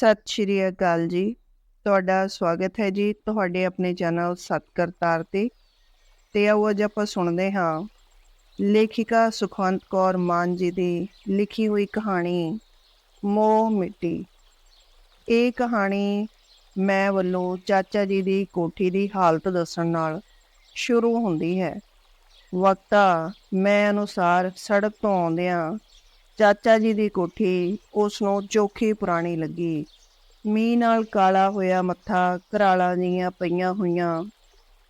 ਸਤਿ ਸ਼੍ਰੀ ਅਕਾਲ ਜੀ। ਤੁਹਾਡਾ ਸਵਾਗਤ ਹੈ ਜੀ ਤੁਹਾਡੇ ਆਪਣੇ ਚੈਨਲ ਸਤਕਰਤਾਰ ਤੇ। ਤੇ ਆਓ ਅੱਜ ਆਪਾਂ ਸੁਣਦੇ ਹਾਂ। ਲੇਖਿਕਾ ਸੁਖਵੰਤ ਕੌਰ ਮਾਨ ਜੀ ਦੀ ਲਿਖੀ ਹੋਈ ਕਹਾਣੀ, ਮੋਹ ਮਿੱਟੀ। ਇਹ ਕਹਾਣੀ ਮੈਂ ਵੱਲੋਂ ਚਾਚਾ ਜੀ ਦੀ ਕੋਠੀ ਦੀ ਹਾਲਤ ਦੱਸਣ ਨਾਲ ਸ਼ੁਰੂ ਹੁੰਦੀ ਹੈ। ਵਕਤਾ, ਮੈਂ ਅਨੁਸਾਰ ਸੜਕ ਤੋਂ ਆਉਂਦਿਆਂ ਚਾਚਾ ਜੀ ਦੀ ਕੋਠੀ ਉਸ ਨੂੰ ਚੋਖੀ ਪੁਰਾਣੀ ਲੱਗੀ। ਮੀਂਹ ਨਾਲ ਕਾਲਾ ਹੋਇਆ ਮੱਥਾ ਘਰਾਲਾਂ ਜੀਆਂ ਪਈਆਂ ਹੋਈਆਂ।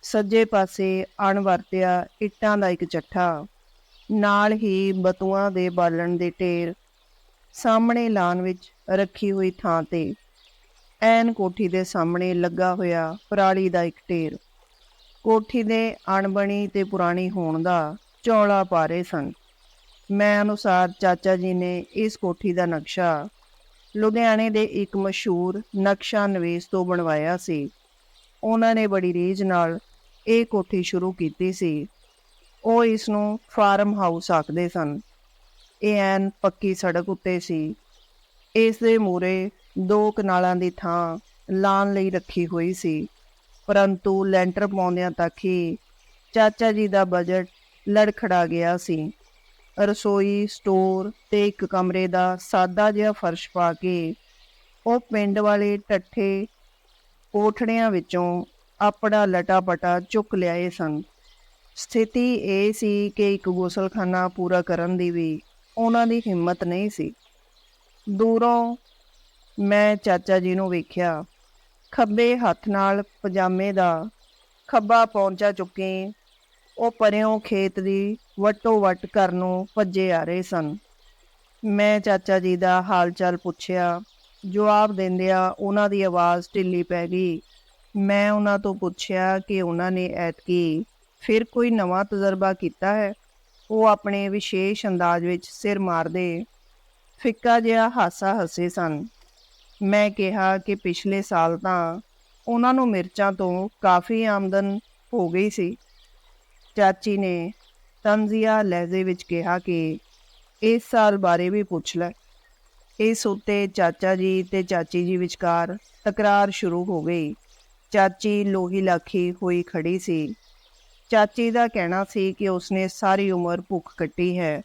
ਸੱਜੇ ਪਾਸੇ ਅਣਵਰਤਿਆ ਇੱਟਾਂ ਦਾ ਇੱਕ ਚੱਠਾ ਨਾਲ ਹੀ ਬਤੂਆਂ ਦੇ ਬਾਲਣ ਦੇ ਢੇਰ। ਸਾਹਮਣੇ ਲਾਨ ਵਿੱਚ ਰੱਖੀ ਹੋਈ ਥਾਂ ਤੇ। ਐਨ ਕੋਠੀ ਦੇ ਸਾਹਮਣੇ ਲੱਗਾ ਹੋਇਆ ਪਰਾਲੀ ਦਾ ਇੱਕ ਢੇਰ। ਕੋਠੀ ਦੇ ਅਣਬਣੀ ਤੇ ਪੁਰਾਣੀ ਹੋਣ ਦਾ ਚੌਲਾ ਪਾ ਰਹੇ ਸਨ। ਮੈਂ ਅਨੁਸਾਰ ਚਾਚਾ ਜੀ ਨੇ ਇਸ ਕੋਠੀ ਦਾ ਨਕਸ਼ਾ ਲੁਧਿਆਣੇ ਦੇ ਇੱਕ ਮਸ਼ਹੂਰ ਨਕਸ਼ਾ ਨਿਵੇਸ਼ ਤੋਂ ਬਣਵਾਇਆ ਸੀ। ਉਹਨਾਂ ਨੇ ਬੜੀ ਰੀਝ ਨਾਲ ਇਹ ਕੋਠੀ ਸ਼ੁਰੂ ਕੀਤੀ ਸੀ। ਉਹ ਇਸ ਨੂੰ ਫਾਰਮ ਹਾਊਸ ਆਖਦੇ ਸਨ। ਇਹ ਐਨ ਪੱਕੀ ਸੜਕ ਉੱਤੇ ਸੀ। ਇਸ ਦੇ ਮੂਰੇ ਦੋ ਕਨਾਲਾਂ ਦੀ ਥਾਂ ਲਾਣ ਲਈ ਰੱਖੀ ਹੋਈ ਸੀ। ਪਰੰਤੂ ਲੈਂਟਰ ਪਾਉਂਦਿਆਂ ਤੱਕ ਹੀ ਚਾਚਾ ਜੀ ਦਾ ਬਜਟ ਲੜਖੜਾ ਗਿਆ ਸੀ। ਰਸੋਈ, ਸਟੋਰ ਤੇ ਇੱਕ ਕਮਰੇ ਦਾ ਸਾਦਾ ਜਿਹਾ ਫਰਸ਼ ਪਾ ਕੇ ਉਹ ਪਿੰਡ ਵਾਲੇ ਟੱਠੇ ਕੋਠੜਿਆਂ ਵਿੱਚੋਂ ਆਪਣਾ ਲਟਾਪਟਾ ਚੁੱਕ ਲਿਆਏ ਸਨ। ਸਥਿਤੀ ਇਹ ਸੀ ਕਿ ਇੱਕ ਗੋਸਲਖਾਨਾ ਪੂਰਾ ਕਰਨ ਦੀ ਵੀ ਉਹਨਾਂ ਦੀ ਹਿੰਮਤ ਨਹੀਂ ਸੀ। ਦੂਰੋਂ ਮੈਂ ਚਾਚਾ ਜੀ ਨੂੰ ਵੇਖਿਆ, ਖੱਬੇ ਹੱਥ ਨਾਲ ਪਜਾਮੇ ਦਾ ਖੱਬਾ ਪੌਂਚਾ ਚੁੱਕੇ, ਉਹ ਪਰਿਓਂ ਖੇਤ ਦੀ ਵੱਟੋ ਵੱਟ ਘਰ ਨੂੰ ਭੱਜੇ ਆ ਰਹੇ ਸਨ। ਮੈਂ ਚਾਚਾ ਜੀ ਦਾ ਹਾਲ ਚਾਲ ਪੁੱਛਿਆ। ਜਵਾਬ ਦਿੰਦਿਆਂ ਉਹਨਾਂ ਦੀ ਆਵਾਜ਼ ਢਿੱਲੀ ਪੈ ਗਈ। ਮੈਂ ਉਹਨਾਂ ਤੋਂ ਪੁੱਛਿਆ ਕਿ ਉਹਨਾਂ ਨੇ ਐਤਕੀ ਫਿਰ ਕੋਈ ਨਵਾਂ ਤਜਰਬਾ ਕੀਤਾ ਹੈ? ਉਹ ਆਪਣੇ ਵਿਸ਼ੇਸ਼ ਅੰਦਾਜ਼ ਵਿੱਚ ਸਿਰ ਮਾਰਦੇ ਫਿੱਕਾ ਜਿਹਾ ਹਾਸਾ ਹੱਸੇ ਸਨ। ਮੈਂ ਕਿਹਾ ਕਿ ਪਿਛਲੇ ਸਾਲ ਤਾਂ ਉਹਨਾਂ ਨੂੰ ਮਿਰਚਾਂ ਤੋਂ ਕਾਫੀ ਆਮਦਨ ਹੋ ਗਈ ਸੀ। ਚਾਚੀ ਨੇ ਤਨਜੀਆ ਲਹਿਜ਼ੇ ਵਿੱਚ ਕਿਹਾ ਕਿ ਇਸ ਸਾਲ ਬਾਰੇ ਵੀ ਪੁੱਛ ਲੈ। ਇਸ ਉੱਤੇ ਚਾਚਾ ਜੀ ਤੇ ਚਾਚੀ ਜੀ ਵਿਚਕਾਰ ਤਕਰਾਰ ਸ਼ੁਰੂ ਹੋ ਗਈ। ਚਾਚੀ ਲੋਹੀ ਲਾਖੀ ਹੋਈ ਖੜੀ ਸੀ। ਚਾਚੀ ਦਾ ਕਹਿਣਾ ਸੀ ਕਿ ਉਸਨੇ ਸਾਰੀ ਉਮਰ ਭੁੱਖ ਕੱਟੀ ਹੈ।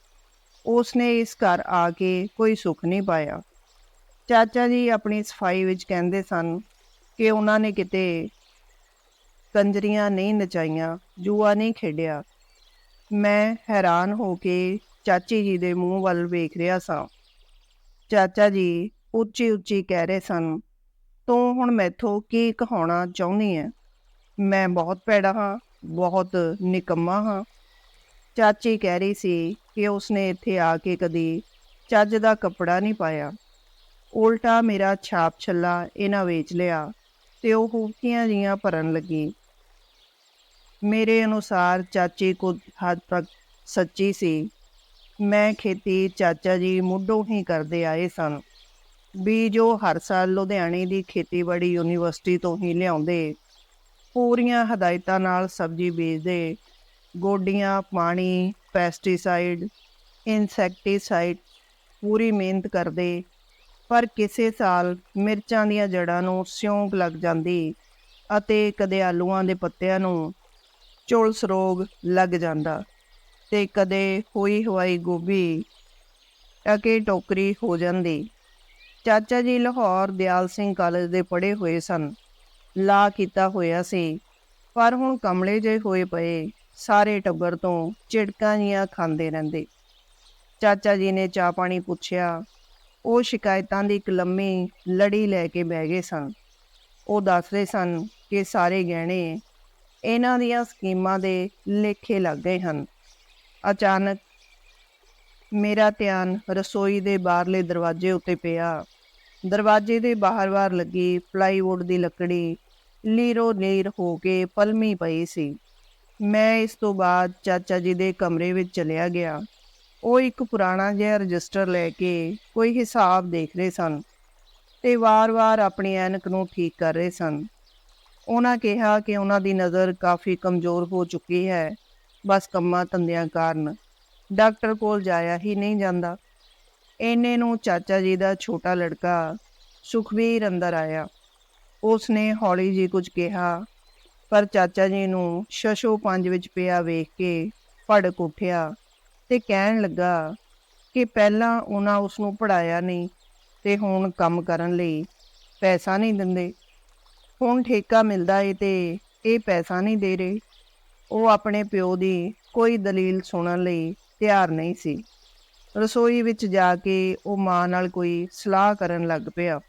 ਉਸਨੇ ਇਸ ਘਰ ਆ ਕੇ ਕੋਈ ਸੁੱਖ ਨਹੀਂ ਪਾਇਆ। ਚਾਚਾ ਜੀ ਆਪਣੀ ਸਫ਼ਾਈ ਵਿੱਚ ਕਹਿੰਦੇ ਸਨ ਕਿ ਉਹਨਾਂ ਨੇ ਕਿਤੇ ਕੰਜਰੀਆਂ ਨਹੀਂ ਨਚਾਈਆਂ, ਜੂਆ ਨਹੀਂ ਖੇਡਿਆ। ਮੈਂ ਹੈਰਾਨ ਹੋ ਕੇ ਚਾਚੀ ਜੀ ਦੇ ਮੂੰਹ ਵੱਲ ਵੇਖ ਰਿਹਾ ਸਾਂ। ਚਾਚਾ ਜੀ ਉੱਚੀ ਉੱਚੀ ਕਹਿ ਰਹੇ ਸਨ, ਤੂੰ ਹੁਣ ਮੈਥੋਂ ਕੀ ਕਹਾਉਣਾ ਚਾਹੁੰਦੀ ਹੈ ਮੈਂ ਬਹੁਤ ਪੈੜਾ ਹਾਂ, ਬਹੁਤ ਨਿਕੰਮਾ ਹਾਂ। ਚਾਚੀ ਕਹਿ ਰਹੀ ਸੀ ਕਿ ਉਸਨੇ ਇੱਥੇ ਆ ਕੇ ਕਦੀ ਚੱਜ ਦਾ ਕੱਪੜਾ ਨਹੀਂ ਪਾਇਆ। ਉਲਟਾ ਮੇਰਾ ਛਾਪ ਛੱਲਾ ਇਹਨਾਂ ਵੇਚ ਲਿਆ ਤੇ ਉਹ ਹੂਕੀਆਂ ਜੀਆਂ ਭਰਨ ਲੱਗੀ। ਮੇਰੇ ਅਨੁਸਾਰ ਚਾਚੀ ਕੁਝ ਹੱਦ ਤੱਕ ਸੱਚੀ ਸੀ। ਮੈਂ ਖੇਤੀ ਚਾਚਾ ਜੀ ਮੁੱਢੋਂ ਹੀ ਕਰਦੇ ਆਏ ਸਨ। ਵੀ ਜੋ ਹਰ ਸਾਲ ਲੁਧਿਆਣੇ ਦੀ ਖੇਤੀਬਾੜੀ ਯੂਨੀਵਰਸਿਟੀ ਤੋਂ ਹੀ ਲਿਆਉਂਦੇ, ਪੂਰੀਆਂ ਹਦਾਇਤਾਂ ਨਾਲ ਸਬਜ਼ੀ ਬੀਜਦੇ, ਗੋਡੀਆਂ, ਪਾਣੀ, ਪੈਸਟੀਸਾਈਡ, ਇਨਸੈਕਟੀਸਾਈਡ ਪੂਰੀ ਮਿਹਨਤ ਕਰਦੇ, ਪਰ ਕਿਸੇ ਸਾਲ ਮਿਰਚਾਂ ਦੀਆਂ ਜੜਾਂ ਨੂੰ ਸਿਉਂਕ ਲੱਗ ਜਾਂਦੀ ਅਤੇ ਕਦੇ ਆਲੂਆਂ ਦੇ ਪੱਤਿਆਂ ਨੂੰ ਝੁਲਸ ਰੋਗ ਲੱਗ ਜਾਂਦਾ। ਤੇ ਕਦੇ ਹੋਈ ਹਵਾਈ ਗੋਭੀ ਅਕੇ ਟੋਕਰੀ ਹੋ ਜਾਂਦੀ। ਚਾਚਾ ਜੀ ਲਾਹੌਰ ਦਿਆਲ ਸਿੰਘ ਕਾਲਜ ਦੇ ਪੜ੍ਹੇ ਹੋਏ ਸਨ। ਲਾ ਕੀਤਾ ਹੋਇਆ ਸੀ। ਪਰ ਹੁਣ ਕਮਲੇ ਜੇ ਹੋਏ ਪਏ। ਸਾਰੇ ਟੱਬਰ ਤੋਂ ਝਿੜਕਾਂ ਜੀਆਂ ਖਾਂਦੇ ਰਹਿੰਦੇ। ਚਾਚਾ ਜੀ ਨੇ ਚਾਹ ਪਾਣੀ ਪੁੱਛਿਆ। ਉਹ ਸ਼ਿਕਾਇਤਾਂ ਦੀ ਇੱਕ ਲੰਮੀ ਲੜੀ ਲੈ ਕੇ ਬਹਿ ਗਏ ਸਨ। ਉਹ ਦੱਸਦੇ ਸਨ ਕਿ ਸਾਰੇ ਗਹਿਣੇ ਇਹਨਾਂ ਦੀਆਂ ਸਕੀਮਾਂ ਦੇ ਲੇਖੇ ਲੱਗ ਗਏ ਹਨ। ਅਚਾਨਕ ਮੇਰਾ ਧਿਆਨ ਰਸੋਈ ਦੇ ਬਾਹਰਲੇ ਦਰਵਾਜ਼ੇ ਉੱਤੇ ਪਿਆ। ਦਰਵਾਜ਼ੇ ਦੇ ਬਾਹਰ-ਬਾਹਰ ਲੱਗੀ ਪਲਾਈਵੁੱਡ ਦੀ ਲੱਕੜੀ ਲੀਰੋ ਲੀਰ ਹੋ ਕੇ ਪਲਮੀ ਪਈ ਸੀ। ਮੈਂ ਇਸ ਤੋਂ ਬਾਅਦ ਚਾਚਾ ਜੀ ਦੇ ਕਮਰੇ ਵਿੱਚ ਚਲਿਆ ਗਿਆ। ਉਹ ਇੱਕ ਪੁਰਾਣਾ ਜਿਹਾ ਰਜਿਸਟਰ ਲੈ ਕੇ ਕੋਈ ਹਿਸਾਬ ਦੇਖ ਰਹੇ ਸਨ ਤੇ ਵਾਰ-ਵਾਰ ਆਪਣੀ ਐਨਕ ਨੂੰ ਠੀਕ ਕਰ ਰਹੇ ਸਨ। ਉਹਨਾਂ ਕਿਹਾ ਕਿ ਉਹਨਾਂ ਦੀ ਨਜ਼ਰ ਕਾਫੀ ਕਮਜ਼ੋਰ ਹੋ ਚੁੱਕੀ ਹੈ। ਬਸ ਕੰਮਾਂ ਧੰਦਿਆਂ ਕਾਰਨ। ਡਾਕਟਰ ਕੋਲ ਜਾਇਆ ਹੀ ਨਹੀਂ ਜਾਂਦਾ। ਇੰਨੇ ਨੂੰ ਚਾਚਾ ਜੀ ਦਾ ਛੋਟਾ ਲੜਕਾ ਸੁਖਵੀਰ ਅੰਦਰ ਆਇਆ। ਉਸਨੇ ਹੌਲੀ ਜੀ ਕੁਝ ਕਿਹਾ, ਪਰ ਚਾਚਾ ਜੀ ਨੂੰ ਸ਼ਸ਼ੋ ਪੰਜ ਵਿੱਚ ਪਿਆ ਵੇਖ ਕੇ ਭੜਕ ਉੱਠਿਆ ਤੇ ਕਹਿਣ ਲੱਗਾ ਕਿ ਪਹਿਲਾਂ ਉਹਨਾਂ ਉਸ ਨੂੰ ਪੜਾਇਆ ਨਹੀਂ ਤੇ ਹੁਣ ਕੰਮ ਕਰਨ ਲਈ ਪੈਸਾ ਨਹੀਂ ਦਿੰਦੇ। ਹੁਣ ਠੇਕਾ ਮਿਲਦਾ ਏ ਤੇ ਇਹ ਪੈਸਾ ਨਹੀਂ ਦੇ ਰਹੇ। ਉਹ ਆਪਣੇ ਪਿਓ ਦੀ ਕੋਈ ਦਲੀਲ ਸੁਣਨ ਲਈ ਤਿਆਰ ਨਹੀਂ ਸੀ। ਰਸੋਈ ਵਿੱਚ ਜਾ ਕੇ ਉਹ ਮਾਂ ਨਾਲ ਕੋਈ ਸਲਾਹ ਕਰਨ ਲੱਗ ਪਿਆ।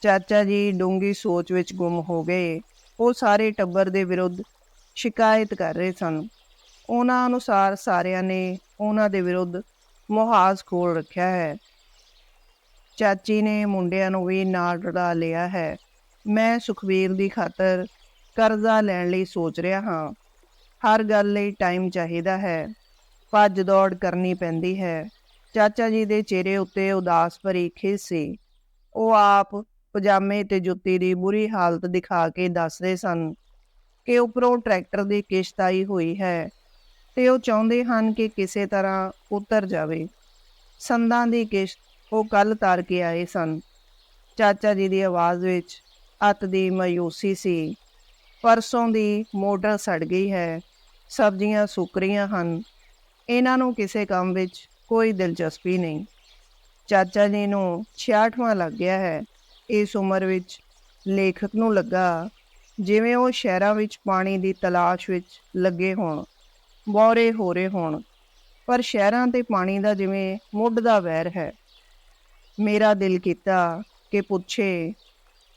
ਚਾਚਾ ਜੀ ਡੂੰਗੀ ਸੋਚ ਵਿੱਚ ਗੁੰਮ ਹੋ ਗਏ। ਉਹ ਸਾਰੇ ਟੱਬਰ ਦੇ ਵਿਰੁੱਧ ਸ਼ਿਕਾਇਤ ਕਰ ਰਹੇ ਸਨ। ਉਹਨਾਂ ਅਨੁਸਾਰ ਸਾਰਿਆਂ ਨੇ ਉਹਨਾਂ ਦੇ ਵਿਰੁੱਧ ਮੁਹਾਜ਼ ਖੋਲ ਰੱਖਿਆ ਹੈ। ਚਾਚੀ ਨੇ ਮੁੰਡਿਆਂ ਨੂੰ ਵੀ ਨਾਲ ਰਲਾ ਲਿਆ ਹੈ। ਮੈਂ ਸੁਖਵੀਰ ਦੀ ਖਾਤਰ ਕਰਜ਼ਾ ਲੈਣ ਲਈ ਸੋਚ ਰਿਹਾ ਹਾਂ। ਹਰ ਗੱਲ ਲਈ ਟਾਈਮ ਚਾਹੀਦਾ ਹੈ। ਭੱਜ ਦੌੜ ਕਰਨੀ ਪੈਂਦੀ ਹੈ। ਚਾਚਾ ਜੀ ਦੇ ਚਿਹਰੇ ਉੱਤੇ ਉਦਾਸ ਭਰੀ ਖਿਸ ਸੀ। ਉਹ ਆਪ ਪਜਾਮੇ ਤੇ ਜੁੱਤੀ ਦੀ ਬੁਰੀ ਹਾਲਤ ਦਿਖਾ ਕੇ ਦੱਸਦੇ ਸਨ ਕਿ ਉੱਪਰੋਂ ਟਰੈਕਟਰ ਦੀ ਕਿਸ਼ਤ ਆਈ ਹੋਈ ਹੈ ਤੇ ਉਹ ਚਾਹੁੰਦੇ ਹਨ ਕਿ ਕਿਸੇ ਤਰ੍ਹਾਂ ਉਤਰ ਜਾਵੇ। ਸੰਦਾਂ ਦੀ ਕਿਸ਼ਤ ਉਹ ਕੱਲ ਤਾਰ ਕੇ ਆਏ ਸਨ। ਚਾਚਾ ਜੀ ਦੀ ਆਵਾਜ਼ ਵਿੱਚ ਅਤ ਦੀ ਮਾਯੂਸੀ ਸੀ। ਪਰਸੋਂ ਦੀ ਮੋਟਰ ਸੜ ਗਈ ਹੈ। ਸਬਜ਼ੀਆਂ ਸੁੱਕ ਰਹੀਆਂ ਹਨ। ਇਹਨਾਂ ਨੂੰ ਕਿਸੇ ਕੰਮ ਵਿੱਚ ਕੋਈ ਦਿਲਚਸਪੀ ਨਹੀਂ। ਚਾਚਾ ਜੀ ਨੂੰ 66ਵਾਂ ਲੱਗ ਗਿਆ ਹੈ। ਇਸ ਉਮਰ ਵਿੱਚ ਲੇਖਕ ਨੂੰ ਲੱਗਾ ਜਿਵੇਂ ਉਹ ਸ਼ਹਿਰਾਂ ਵਿੱਚ ਪਾਣੀ ਦੀ ਤਲਾਸ਼ ਵਿੱਚ ਲੱਗੇ ਹੋਣ, ਬੌਰੇ ਹੋ ਰਹੇ ਹੋਣ। ਪਰ ਸ਼ਹਿਰਾਂ ਤੇ ਪਾਣੀ ਦਾ ਜਿਵੇਂ ਮੁੱਢ ਦਾ ਵੈਰ ਹੈ। ਮੇਰਾ ਦਿਲ ਕੀਤਾ ਕਿ ਪੁੱਛੇ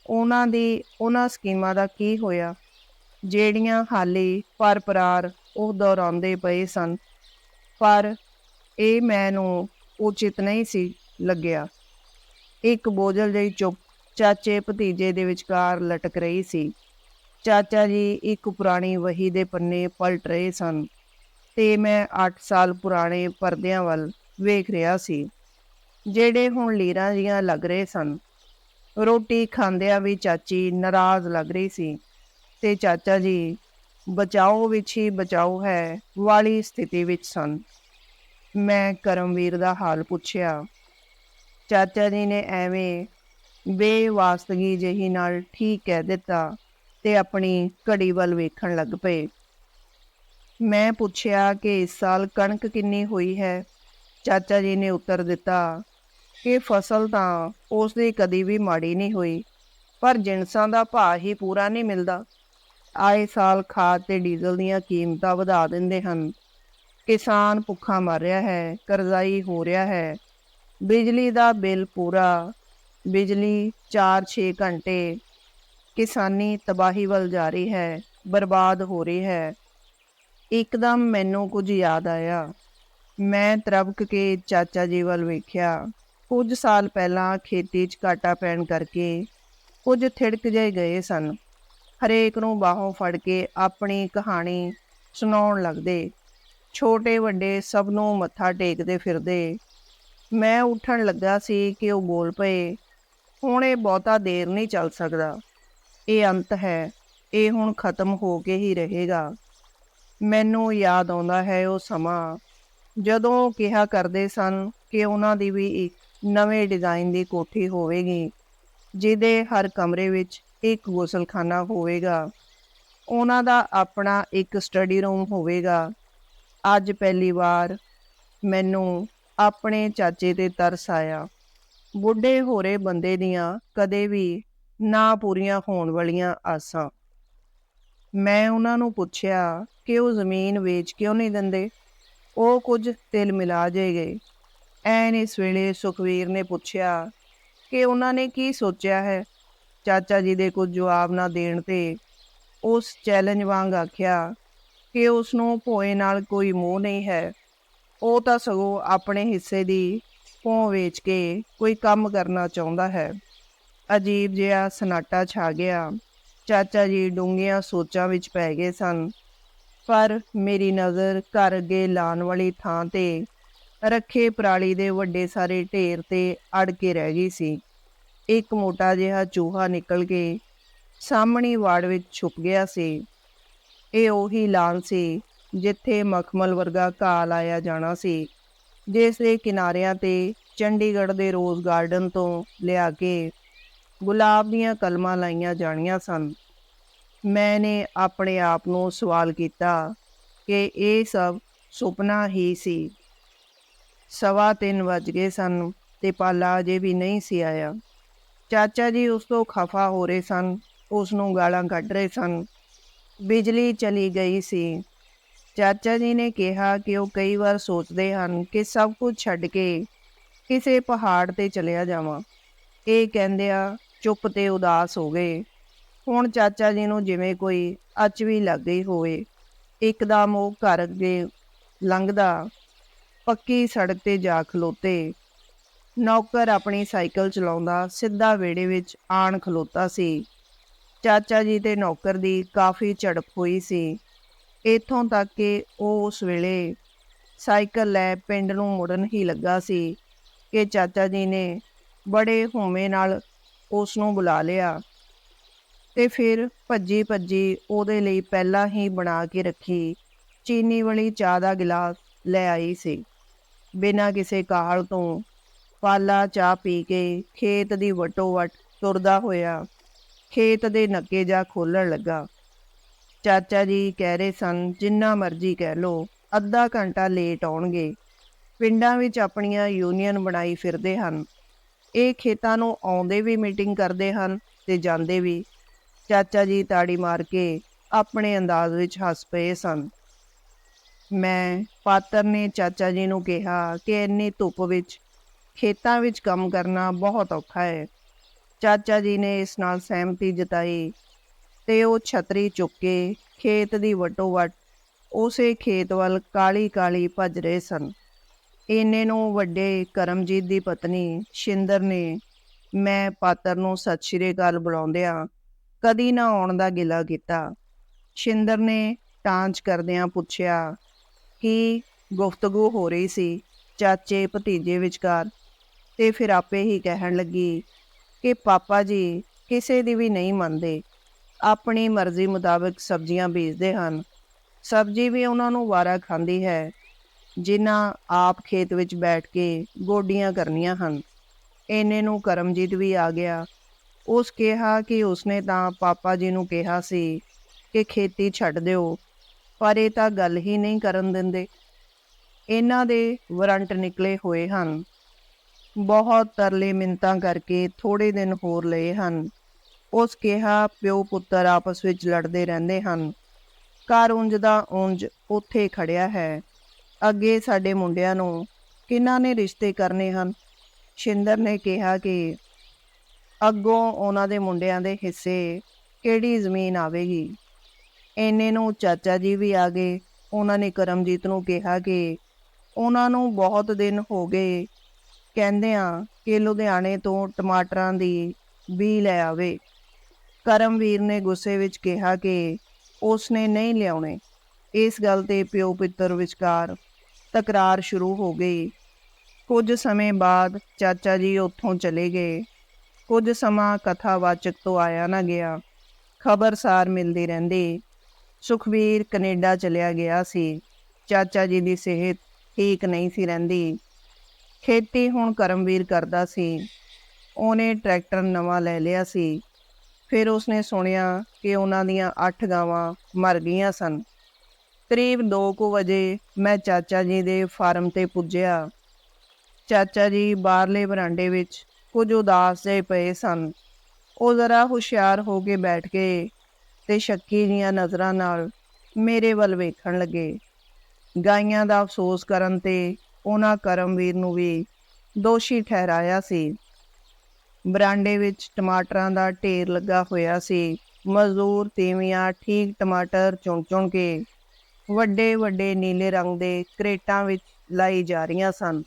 ਉਹਨਾਂ ਦੀ, ਉਹਨਾਂ ਸਕੀਮਾਂ ਦਾ ਕੀ ਹੋਇਆ? ਜਿਹੜੀਆਂ ਹਾਲੇ ਪਰਪਰਾਰ ਉਹ ਦੁਹਰਾਉਂਦੇ ਪਏ ਸਨ, ਪਰ ਇਹ ਮੈਨੂੰ ਉਚਿਤ ਨਹੀਂ ਸੀ ਲੱਗਿਆ। ਇੱਕ ਬੋਝਲ ਜਿਹੀ ਚੁੱਪ ਚਾਚੇ ਭਤੀਜੇ ਦੇ ਵਿਚਕਾਰ ਲਟਕ ਰਹੀ ਸੀ। ਚਾਚਾ ਜੀ ਇੱਕ ਪੁਰਾਣੀ ਵਹੀ ਦੇ ਪੰਨੇ ਪਲਟ ਰਹੇ ਸਨ ਤੇ ਮੈਂ 8 ਸਾਲ ਪੁਰਾਣੇ ਪਰਦਿਆਂ ਵੱਲ ਵੇਖ ਰਿਹਾ ਸੀ, ਜਿਹੜੇ ਹੁਣ ਲੀਰਾਂ ਜੀਆਂ ਲੱਗ ਰਹੇ ਸਨ। ਰੋਟੀ ਖਾਂਦਿਆਂ ਵੀ ਚਾਚੀ ਨਾਰਾਜ਼ ਲੱਗ ਰਹੀ ਸੀ ਤੇ ਚਾਚਾ ਜੀ, ਬਚਾਓ ਵਿੱਚ ਹੀ ਬਚਾਓ ਹੈ ਵਾਲੀ ਸਥਿਤੀ ਵਿੱਚ ਸਨ। ਮੈਂ ਕਰਮਵੀਰ ਦਾ ਹਾਲ ਪੁੱਛਿਆ। ਚਾਚਾ ਜੀ ਨੇ ਐਵੇਂ ਬੇਵਾਸਤਗੀ ਜਿਹੀ ਨਾਲ ਠੀਕ ਕਹਿ ਦਿੱਤਾ ਤੇ ਆਪਣੀ ਘੜੀ ਵੱਲ ਵੇਖਣ ਲੱਗ ਪਏ। ਮੈਂ ਪੁੱਛਿਆ ਕਿ ਇਸ ਸਾਲ ਕਣਕ ਕਿੰਨੀ ਹੋਈ ਹੈ? ਚਾਚਾ ਜੀ ਨੇ ਉੱਤਰ ਦਿੱਤਾ ਕਿ ਫਸਲ ਤਾਂ ਉਸ ਦੀ ਕਦੀ ਵੀ ਮਾੜੀ ਨਹੀਂ ਹੋਈ, ਪਰ ਜਿਣਸਾਂ ਦਾ ਭਾਅ ਹੀ ਪੂਰਾ ਨਹੀਂ ਮਿਲਦਾ। ਆਏ ਸਾਲ ਖਾਦ ਤੇ ਡੀਜ਼ਲ ਦੀਆਂ ਕੀਮਤਾਂ ਵਧਾ ਦਿੰਦੇ ਹਨ। ਕਿਸਾਨ ਭੁੱਖਾ ਮਰ ਰਿਹਾ ਹੈ, ਕਰਜ਼ਾਈ ਹੋ ਰਿਹਾ ਹੈ। ਬਿਜਲੀ ਦਾ ਬਿੱਲ ਪੂਰਾ, ਬਿਜਲੀ 4-6 ਘੰਟੇ। ਕਿਸਾਨੀ ਤਬਾਹੀ ਵੱਲ ਜਾ ਰਹੀ ਹੈ, ਬਰਬਾਦ ਹੋ ਰਹੀ ਹੈ। ਇੱਕਦਮ ਮੈਨੂੰ ਕੁਝ ਯਾਦ ਆਇਆ। ਮੈਂ ਤਰਬਕ ਕੇ ਚਾਚਾ ਜੀ ਵੱਲ ਵੇਖਿਆ। ਕੁਝ ਸਾਲ ਪਹਿਲਾਂ ਖੇਤੀ 'ਚ ਘਾਟਾ ਪੈਣ ਕਰਕੇ ਕੁਝ ਥਿੜਕ ਜਿਹੇ ਗਏ ਸਨ। ਹਰੇਕ ਨੂੰ ਬਾਹੋਂ ਫੜ ਕੇ ਆਪਣੀ ਕਹਾਣੀ ਸੁਣਾਉਣ ਲੱਗਦੇ। ਛੋਟੇ ਵੱਡੇ ਸਭ ਨੂੰ ਮੱਥਾ ਟੇਕਦੇ ਫਿਰਦੇ। ਮੈਂ ਉੱਠਣ ਲੱਗਾ ਸੀ ਕਿ ਉਹ ਬੋਲ ਪਏ, ਹੁਣ ਇਹ ਬਹੁਤਾ ਦੇਰ ਨਹੀਂ ਚੱਲ ਸਕਦਾ। ਇਹ ਅੰਤ ਹੈ, ਇਹ ਹੁਣ ਖਤਮ ਹੋ ਕੇ ਹੀ ਰਹੇਗਾ। ਮੈਨੂੰ ਯਾਦ ਆਉਂਦਾ ਹੈ ਉਹ ਸਮਾਂ ਜਦੋਂ ਕਿਹਾ ਕਰਦੇ ਸਨ ਕਿ ਉਹਨਾਂ ਦੀ ਵੀ ਇੱਕ ਨਵੇਂ ਡਿਜ਼ਾਈਨ ਦੀ ਕੋਠੀ ਹੋਵੇਗੀ, ਜਿਹਦੇ ਹਰ ਕਮਰੇ ਵਿੱਚ ਇੱਕ ਗੁਸਲਖਾਨਾ ਹੋਵੇਗਾ। ਉਹਨਾਂ ਦਾ ਆਪਣਾ ਇੱਕ ਸਟੱਡੀ ਰੂਮ ਹੋਵੇਗਾ। ਅੱਜ ਪਹਿਲੀ ਵਾਰ ਮੈਨੂੰ ਆਪਣੇ ਚਾਚੇ ਤੇ ਤਰਸ ਆਇਆ। ਬੁੱਢੇ ਹੋਰੇ ਬੰਦੇ ਦੀਆਂ ਕਦੇ ਵੀ ਨਾ ਪੂਰੀਆਂ ਹੋਣ ਵਾਲੀਆਂ ਆਸਾਂ। ਮੈਂ ਉਹਨਾਂ ਨੂੰ ਪੁੱਛਿਆ ਕਿ ਉਹ ਜ਼ਮੀਨ ਵੇਚ ਕਿਉਂ ਨਹੀਂ ਦਿੰਦੇ? ਉਹ ਕੁਝ ਤਿਲ ਮਿਲਾ ਜੇ ਗਏ। ਐਨ ਇਸ ਵੇਲੇ ਸੁਖਵੀਰ ਨੇ ਪੁੱਛਿਆ ਕਿ ਉਹਨਾਂ ਨੇ ਕੀ ਸੋਚਿਆ ਹੈ? ਚਾਚਾ ਜੀ ਦੇ ਕੁਝ ਜਵਾਬ ਨਾ ਦੇਣ ਤੇ ਉਸ ਚੈਲੰਜ ਵਾਂਗ ਆਖਿਆ ਕਿ ਉਸ ਨੂੰ ਭੋਏ ਨਾਲ ਕੋਈ ਮੋਹ ਨਹੀਂ ਹੈ। ਉਹ ਤਾਂ ਸਗੋਂ ਆਪਣੇ ਹਿੱਸੇ ਦੀ ਭੋਂ ਵੇਚ ਕੇ ਕੋਈ ਕੰਮ ਕਰਨਾ ਚਾਹੁੰਦਾ ਹੈ। ਅਜੀਬ ਜਿਹਾ ਸਨਾਟਾ ਛਾ ਗਿਆ। ਚਾਚਾ ਜੀ ਡੂੰਘੀਆਂ ਸੋਚਾਂ ਵਿੱਚ ਪੈ ਗਏ ਸਨ। ਪਰ ਮੇਰੀ ਨਜ਼ਰ ਘਰ ਅੱਗੇ ਲਾਣ ਵਾਲੀ ਥਾਂ ਤੇ ਰੱਖੇ ਪਰਾਲੀ ਦੇ ਵੱਡੇ ਸਾਰੇ ਢੇਰ ਤੇ ਅੜ ਕੇ ਰਹਿ ਗਈ ਸੀ। ਇੱਕ ਮੋਟਾ ਜਿਹਾ ਚੂਹਾ ਨਿਕਲ ਕੇ ਸਾਹਮਣੀ ਵਾੜ ਵਿੱਚ ਛੁਪ ਗਿਆ ਸੀ। ਇਹ ਉਹੀ ਲਾਨ ਸੀ ਜਿੱਥੇ ਮਖਮਲ ਵਰਗਾ ਘਾਹ ਲਾਇਆ ਜਾਣਾ ਸੀ, ਜਿਸ ਦੇ ਕਿਨਾਰਿਆਂ ਤੇ ਚੰਡੀਗੜ੍ਹ ਦੇ ਰੋਜ਼ ਗਾਰਡਨ ਤੋਂ ਲਿਆ ਕੇ ਗੁਲਾਬ ਦੀਆਂ ਕਲਮਾਂ ਲਾਈਆਂ ਜਾਣੀਆਂ ਸਨ। ਮੈਨੇ ਆਪਣੇ ਆਪ ਨੂੰ ਸਵਾਲ ਕੀਤਾ ਕਿ ਇਹ ਸਭ ਸੁਪਨਾ ਹੀ ਸੀ। ਸਵਾ ਤਿੰਨ ਵੱਜ ਗਏ ਸਨ ਤੇ ਪਾਲਾ ਅਜੇ ਵੀ ਨਹੀਂ ਸੀ ਆਇਆ। ਚਾਚਾ ਜੀ ਉਸ ਤੋਂ ਖਫਾ ਹੋ ਰਹੇ ਸਨ, ਉਸ ਨੂੰ ਗਾਲਾਂ ਕੱਢ ਰਹੇ ਸਨ। ਬਿਜਲੀ ਚਲੀ ਗਈ ਸੀ। ਚਾਚਾ ਜੀ ਨੇ ਕਿਹਾ ਕਿ ਉਹ ਕਈ ਵਾਰ ਸੋਚਦੇ ਹਨ ਕਿ ਸਭ ਕੁਝ ਛੱਡ ਕੇ ਕਿਸੇ ਪਹਾੜ ਤੇ ਚਲਿਆ ਜਾਵਾਂ। ਇਹ ਕਹਿੰਦਿਆਂ ਚੁੱਪ ਤੇ ਉਦਾਸ ਹੋ ਗਏ। ਹੁਣ ਚਾਚਾ ਜੀ ਨੂੰ ਜਿਵੇਂ ਕੋਈ ਅਚਵੀ ਲੱਗ ਗਈ ਹੋਵੇ ਇੱਕਦਮ ਉਹ ਘਰ ਅੱਗੇ ਲੰਘਦਾ ਪੱਕੀ ਸੜਕ ਤੇ ਜਾ ਖਲੋਤੇ। ਨੌਕਰ ਆਪਣੀ ਸਾਈਕਲ ਚਲਾਉਂਦਾ ਸਿੱਧਾ ਵਿਹੜੇ ਵਿੱਚ ਆਣ ਖਲੋਤਾ ਸੀ। ਚਾਚਾ ਜੀ ਤੇ ਨੌਕਰ ਦੀ ਕਾਫੀ ਝੜਪ ਹੋਈ ਸੀ। ਇਥੋਂ ਤੱਕ ਕਿ ਉਹ ਉਸ ਵੇਲੇ ਸਾਈਕਲ ਲੈ ਪਿੰਡ ਨੂੰ ਮੁੜਨ ਹੀ ਲੱਗਾ ਸੀ ਕਿ ਚਾਚਾ ਜੀ ਨੇ ਬੜੇ ਹਉਮੈ ਨਾਲ ਉਸ ਨੂੰ ਬੁਲਾ ਲਿਆ ਤੇ ਫਿਰ ਭੱਜੀ ਭੱਜੀ ਉਹਦੇ ਲਈ ਪਹਿਲਾਂ ਹੀ ਬਣਾ ਕੇ ਰੱਖੀ। ਚੀਨੀ ਵਾਲੀ ਚਾਹ ਦਾ ਗਿਲਾਸ ਲੈ ਆਈ ਸੀ। ਬਿਨਾਂ ਕਿਸੇ ਕਾਹਲ ਤੋਂ ਪਾਲਾ ਚਾਹ ਪੀ ਕੇ ਖੇਤ ਦੀ ਵਟੋ ਵਟ ਤੁਰਦਾ ਹੋਇਆ। ਖੇਤ ਦੇ ਨੱਕੇ ਜਾ ਖੋਲਣ ਲੱਗਾ। ਚਾਚਾ ਜੀ ਕਹਿ ਰਹੇ ਸਨ, ਜਿੰਨਾ ਮਰਜ਼ੀ ਕਹਿ ਲੋ ਅੱਧਾ ਘੰਟਾ ਲੇਟ ਆਉਣਗੇ। ਪਿੰਡਾਂ ਵਿੱਚ ਆਪਣੀਆਂ ਯੂਨੀਅਨ ਬਣਾਈ ਫਿਰਦੇ ਹਨ। ਇਹ ਖੇਤਾਂ ਨੂੰ ਆਉਂਦੇ ਵੀ ਮੀਟਿੰਗ ਕਰਦੇ ਹਨ ਤੇ ਜਾਂਦੇ ਵੀ। ਚਾਚਾ ਜੀ ਤਾੜੀ ਮਾਰ ਕੇ ਆਪਣੇ ਅੰਦਾਜ਼ ਵਿੱਚ ਹੱਸ ਪਏ ਸਨ। ਮੈਂ ਪਾਤਰ ਨੇ ਚਾਚਾ ਜੀ ਨੂੰ ਕਿਹਾ ਕਿ ਇੰਨੀ ਧੁੱਪ ਵਿੱਚ ਖੇਤਾਂ ਵਿੱਚ ਕੰਮ ਕਰਨਾ ਬਹੁਤ ਔਖਾ ਹੈ। ਚਾਚਾ ਜੀ ਨੇ ਇਸ ਨਾਲ ਸਹਿਮਤੀ ਜਤਾਈ ਤੇ ਉਹ ਛਤਰੀ ਚੁੱਕ ਕੇ ਖੇਤ ਦੀ ਵਟੋ ਵਟ ਉਸੇ ਖੇਤ ਵੱਲ ਕਾਲੀ ਕਾਲੀ ਭੱਜ ਰਹੇ ਸਨ। ਇੰਨੇ ਨੂੰ ਵੱਡੇ ਕਰਮਜੀਤ ਦੀ ਪਤਨੀ ਸ਼ਿੰਦਰ ਨੇ ਮੈਂ ਪਾਤਰ ਨੂੰ ਸਤਿ ਸ਼੍ਰੀ ਅਕਾਲ ਬੁਲਾਉਂਦਿਆਂ ਕਦੀ ਨਾ ਆਉਣ ਦਾ ਗਿਲਾ ਕੀਤਾ। ਸ਼ਿੰਦਰ ਨੇ ਟਾਂਚ ਕਰਦਿਆਂ ਪੁੱਛਿਆ ਕਿ ਗੁਫ਼ਤਗੂ ਹੋ ਰਹੀ ਸੀ ਚਾਚੇ ਭਤੀਜੇ ਵਿਚਕਾਰ ਤੇ ਫਿਰ ਆਪੇ ਹੀ ਕਹਿਣ ਲੱਗੀ ਕਿ ਪਾਪਾ ਜੀ ਕਿਸੇ ਦੀ ਵੀ ਨਹੀਂ ਮੰਨਦੇ। ਆਪਣੀ ਮਰਜ਼ੀ ਮੁਤਾਬਕ ਸਬਜ਼ੀਆਂ ਬੀਜਦੇ ਹਨ। ਸਬਜ਼ੀ ਵੀ ਉਹਨਾਂ ਨੂੰ ਵਾਰਾ ਖਾਂਦੀ ਹੈ, ਜਿਨ੍ਹਾਂ ਆਪ ਖੇਤ ਵਿੱਚ ਬੈਠ ਕੇ ਗੋਡੀਆਂ ਕਰਨੀਆਂ ਹਨ। ਇੰਨੇ ਨੂੰ ਕਰਮਜੀਤ ਵੀ ਆ ਗਿਆ। ਉਸ ਕਿਹਾ ਕਿ ਉਸਨੇ ਤਾਂ ਪਾਪਾ ਜੀ ਨੂੰ ਕਿਹਾ ਸੀ ਕਿ ਖੇਤੀ ਛੱਡ ਦਿਓ। ਪਰ ਇਹ ਤਾਂ ਗੱਲ ਹੀ ਨਹੀਂ ਕਰਨ ਦਿੰਦੇ। ਇਹਨਾਂ ਦੇ ਵਾਰੰਟ ਨਿਕਲੇ ਹੋਏ ਹਨ। ਬਹੁਤ ਤਰਲੇ ਮਿੰਤਾਂ ਕਰਕੇ ਥੋੜੇ ਦਿਨ ਹੋਰ ਲਏ ਹਨ। ਉਸ ਕਿਹਾ, ਪਿਓ ਪੁੱਤਰ ਆਪਸ ਵਿੱਚ ਲੜਦੇ ਰਹਿੰਦੇ ਹਨ। ਘਰ ਉਂਝ ਦਾ ਉਂਝ ਉੱਥੇ ਖੜਿਆ ਹੈ। ਅੱਗੇ ਸਾਡੇ ਮੁੰਡਿਆਂ ਨੂੰ ਕਿਹਨਾਂ ਨੇ ਰਿਸ਼ਤੇ ਕਰਨੇ ਹਨ? ਸ਼ਿੰਦਰ ਨੇ ਕਿਹਾ ਕਿ ਅੱਗੋਂ ਉਹਨਾਂ ਦੇ ਮੁੰਡਿਆਂ ਦੇ ਹਿੱਸੇ ਕਿਹੜੀ ਜ਼ਮੀਨ ਆਵੇਗੀ? ਐਨੇ ਨੂੰ ਚਾਚਾ ਜੀ ਵੀ ਆ ਗਏ, ਉਹਨਾਂ ਨੇ ਕਰਮਜੀਤ ਨੂੰ ਕਿਹਾ ਕਿ ਉਹਨਾਂ ਨੂੰ ਬਹੁਤ ਦਿਨ ਹੋ ਗਏ, ਕਹਿੰਦੇ ਆ ਕਿ ਲੁਧਿਆਣੇ ਤੋਂ ਟਮਾਟਰਾਂ ਦੀ ਬੀ ਲੈ ਆਵੇ। ਕਰਮਵੀਰ ਨੇ ਗੁੱਸੇ ਵਿੱਚ ਕਿਹਾ ਕਿ ਉਸ ਨੇ ਨਹੀਂ ਲਿਆਉਣੇ। ਇਸ ਗੱਲ ਤੇ ਪਿਓ ਪੁੱਤਰ ਵਿਚਕਾਰ ਤਕਰਾਰ ਸ਼ੁਰੂ ਹੋ ਗਈ। ਕੁਝ ਸਮੇਂ ਬਾਅਦ ਚਾਚਾ ਜੀ ਉੱਥੋਂ ਚਲੇ ਗਏ। ਕੁਝ ਸਮਾਂ ਕਥਾਵਾਚਕ ਤੋਂ ਆਇਆ ਨਾ ਗਿਆ। ਖਬਰਸਾਰ ਮਿਲਦੀ ਰਹਿੰਦੀ ਸੁਖਵੀਰ ਕੈਨੇਡਾ ਚਲਿਆ ਗਿਆ ਸੀ। ਚਾਚਾ ਜੀ ਦੀ ਸਿਹਤ ਠੀਕ ਨਹੀਂ ਸੀ ਰਹਿੰਦੀ। ਖੇਤੀ ਹੁਣ ਕਰਮਵੀਰ ਕਰਦਾ ਸੀ। ਉਹਨੇ ਟਰੈਕਟਰ ਨਵਾਂ ਲੈ ਲਿਆ ਸੀ। ਫਿਰ ਉਸਨੇ ਸੁਣਿਆ ਕਿ ਉਹਨਾਂ ਦੀਆਂ 8 ਗਾਵਾਂ ਮਰ ਗਈਆਂ ਸਨ। ਕਰੀਬ 2 ਕੁ ਵਜੇ ਮੈਂ ਚਾਚਾ ਜੀ ਦੇ ਫਾਰਮ ਤੇ ਪੁੱਜਿਆ। ਚਾਚਾ ਜੀ ਬਾਹਰਲੇ ਬਰਾਂਡੇ ਵਿੱਚ ਕੁਝ ਉਦਾਸ ਜਿਹੇ ਪਏ ਸਨ। ਉਹ ਜ਼ਰਾ ਹੁਸ਼ਿਆਰ ਹੋ ਕੇ ਬੈਠ ਕੇ ਤੇ ਸ਼ੱਕੀ ਦੀਆਂ ਨਜ਼ਰਾਂ ਨਾਲ ਮੇਰੇ ਵੱਲ ਵੇਖਣ ਲੱਗੇ। ਗਾਈਆਂ ਦਾ ਅਫਸੋਸ ਕਰਨ ਤੇ ਉਹਨਾਂ ਕਰਮਵੀਰ ਨੂੰ ਵੀ ਦੋਸ਼ੀ ਠਹਿਰਾਇਆ ਸੀ। ਬਰਾਂਡੇ ਵਿੱਚ ਟਮਾਟਰਾਂ ਦਾ ਢੇਰ ਲੱਗਾ ਹੋਇਆ ਸੀ। ਮਜ਼ਦੂਰ ਤੀਵੀਆਂ ਠੀਕ ਟਮਾਟਰ ਚੁਣ-ਚੁਣ ਕੇ ਵੱਡੇ ਵੱਡੇ ਨੀਲੇ ਰੰਗ ਦੇ ਕਰੇਟਾਂ ਵਿੱਚ ਲਾਈ ਜਾ ਰਹੀਆਂ ਸਨ।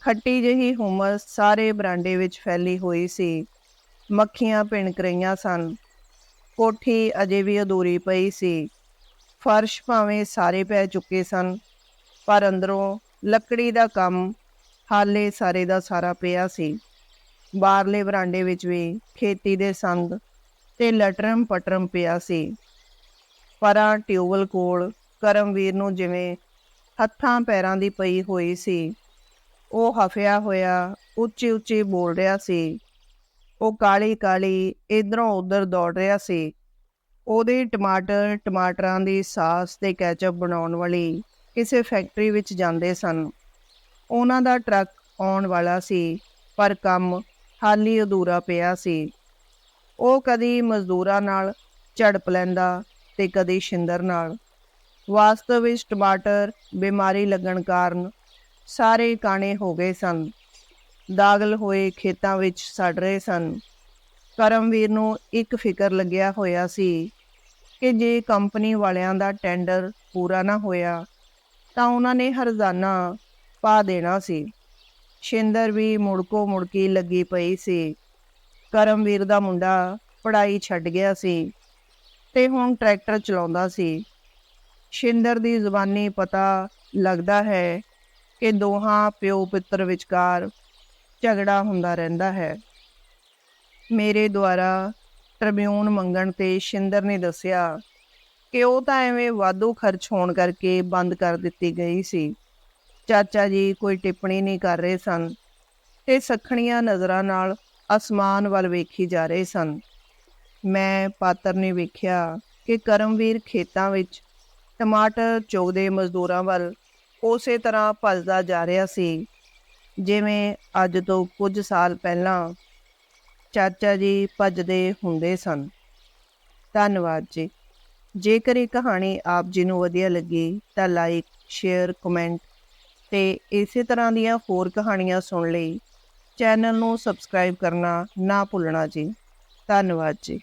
ਖੱਟੀ ਜਿਹੀ ਹੁਮਸ ਸਾਰੇ ਬਰਾਂਡੇ ਵਿੱਚ ਫੈਲੀ ਹੋਈ ਸੀ। ਮੱਖੀਆਂ ਭਿਣਕ ਰਹੀਆਂ ਸਨ। ਕੋਠੀ ਅਜੇ ਵੀ ਅਧੂਰੀ ਪਈ ਸੀ। ਫਰਸ਼ ਭਾਵੇਂ ਸਾਰੇ ਪੈ ਚੁੱਕੇ ਸਨ, ਪਰ ਅੰਦਰੋਂ ਲੱਕੜੀ ਦਾ ਕੰਮ ਹਾਲੇ ਸਾਰੇ ਦਾ ਸਾਰਾ ਪਿਆ ਸੀ। ਬਾਹਰਲੇ ਬਰਾਂਡੇ ਵਿੱਚ ਵੀ ਖੇਤੀ ਦੇ ਸੰਦ ਤੇ ਲਟਰਮ ਪਟਰਮ ਪਿਆ ਸੀ। ਪਰਾਂ ਟਿਊਬਲ ਕੋਲ ਕਰਮਵੀਰ ਨੂੰ ਜਿਵੇਂ ਹੱਥਾਂ ਪੈਰਾਂ ਦੀ ਪਈ ਹੋਈ ਸੀ, ਉਹ ਹਫਿਆ ਹੋਇਆ ਉੱਚੀ ਉੱਚੀ ਬੋਲ ਰਿਹਾ ਸੀ। ਉਹ ਕਾਲੀ ਕਾਲੀ ਇਧਰੋਂ ਉਧਰ ਦੌੜ ਰਿਹਾ ਸੀ। ਉਹਦੇ ਟਮਾਟਰ, ਟਮਾਟਰਾਂ ਦੀ ਸਾਸ ਤੇ ਕੈਚਅਪ ਬਣਾਉਣ ਵਾਲੀ ਕਿਸੇ ਫੈਕਟਰੀ ਵਿੱਚ ਜਾਂਦੇ ਸਨ। ਉਹਨਾਂ ਦਾ ਟਰੱਕ ਆਉਣ ਵਾਲਾ ਸੀ, ਪਰ ਕੰਮ ਹਾਲੀ ਅਧੂਰਾ ਪਿਆ ਸੀ। ਉਹ ਕਦੀ ਮਜ਼ਦੂਰਾਂ ਨਾਲ ਝੜਪ ਲੈਂਦਾ ਤੇ ਕਦੀ ਸ਼ਿੰਦਰ ਨਾਲ। ਵਾਸਤਵ ਵਿੱਚ ਟਮਾਟਰ ਬਿਮਾਰੀ ਲੱਗਣ ਕਾਰਨ ਸਾਰੇ ਕਾਣੇ ਹੋ ਗਏ ਸਨ। ਦਾਗਲ ਹੋਏ ਖੇਤਾਂ ਵਿੱਚ ਸੜ ਰਹੇ ਸਨ। ਕਰਮਵੀਰ ਨੂੰ ਇੱਕ ਫਿਕਰ ਲੱਗਿਆ ਹੋਇਆ ਸੀ ਕਿ ਜੇ ਕੰਪਨੀ ਵਾਲਿਆਂ ਦਾ ਟੈਂਡਰ ਪੂਰਾ ਨਾ ਹੋਇਆ, ਤਾਂ ਉਹਨਾਂ ਨੇ ਹਰਜ਼ਾਨਾ ਪਾ ਦੇਣਾ ਸੀ। ਸ਼ਿੰਦਰ ਵੀ ਮੁੜਕੋ ਮੁੜਕੀ ਲੱਗੀ ਪਈ ਸੀ। ਕਰਮਵੀਰ ਦਾ ਮੁੰਡਾ ਪੜਾਈ ਛੱਡ ਗਿਆ ਸੀ ਤੇ ਹੁਣ ਟਰੈਕਟਰ ਚਲਾਉਂਦਾ ਸੀ। ਸ਼ਿੰਦਰ ਦੀ ਜ਼ੁਬਾਨੀ ਪਤਾ ਲੱਗਦਾ ਹੈ ਕਿ ਦੋਹਾਂ ਪਿਓ ਪੁੱਤਰ ਵਿਚਕਾਰ ਝਗੜਾ ਹੁੰਦਾ ਰਹਿੰਦਾ ਹੈ। ਮੇਰੇ ਦੁਆਰਾ ਟ੍ਰਿਬਿਊਨ ਮੰਗਣ ਤੇ ਸ਼ਿੰਦਰ ਨੇ ਦੱਸਿਆ ਕਿ ਉਹ ਤਾਂ ਐਵੇਂ ਵਾਧੂ ਖਰਚ ਹੋਣ ਕਰਕੇ ਬੰਦ ਕਰ ਦਿੱਤੀ ਗਈ ਸੀ। ਚਾਚਾ ਜੀ ਕੋਈ ਟਿੱਪਣੀ ਨਹੀਂ ਕਰ ਰਹੇ ਸਨ ਤੇ ਸਖਣੀਆਂ ਨਜ਼ਰਾਂ ਨਾਲ ਅਸਮਾਨ ਵੱਲ ਵੇਖੀ ਜਾ ਰਹੇ ਸਨ। ਮੈਂ ਪਾਤਰ ਨੇ ਵੇਖਿਆ ਕਿ ਕਰਮਵੀਰ ਖੇਤਾਂ ਵਿੱਚ ਟਮਾਟਰ ਚੋਗਦੇ ਮਜ਼ਦੂਰਾਂ ਵੱਲ ਉਸੇ ਤਰ੍ਹਾਂ ਭੱਜਦਾ ਜਾ ਰਿਹਾ ਸੀ। ਜਿਵੇਂ ਅੱਜ ਤੋਂ ਕੁਝ ਸਾਲ ਪਹਿਲਾਂ ਚਾਚਾ ਜੀ ਭੱਜਦੇ ਹੁੰਦੇ ਸਨ। ਧੰਨਵਾਦ ਜੀ। ਜੇਕਰ ਇਹ ਕਹਾਣੀ ਆਪ ਜੀ ਨੂੰ ਵਧੀਆ ਲੱਗੀ ਤਾਂ ਲਾਈਕ ਸ਼ੇਅਰ ਕਮੈਂਟ ਤੇ ਇਸੇ ਤਰ੍ਹਾਂ ਦੀਆਂ ਹੋਰ ਕਹਾਣੀਆਂ ਸੁਣ ਲਈ ਚੈਨਲ ਨੂੰ ਸਬਸਕ੍ਰਾਈਬ ਕਰਨਾ ਨਾ ਭੁੱਲਣਾ ਜੀ। ਧੰਨਵਾਦ ਜੀ।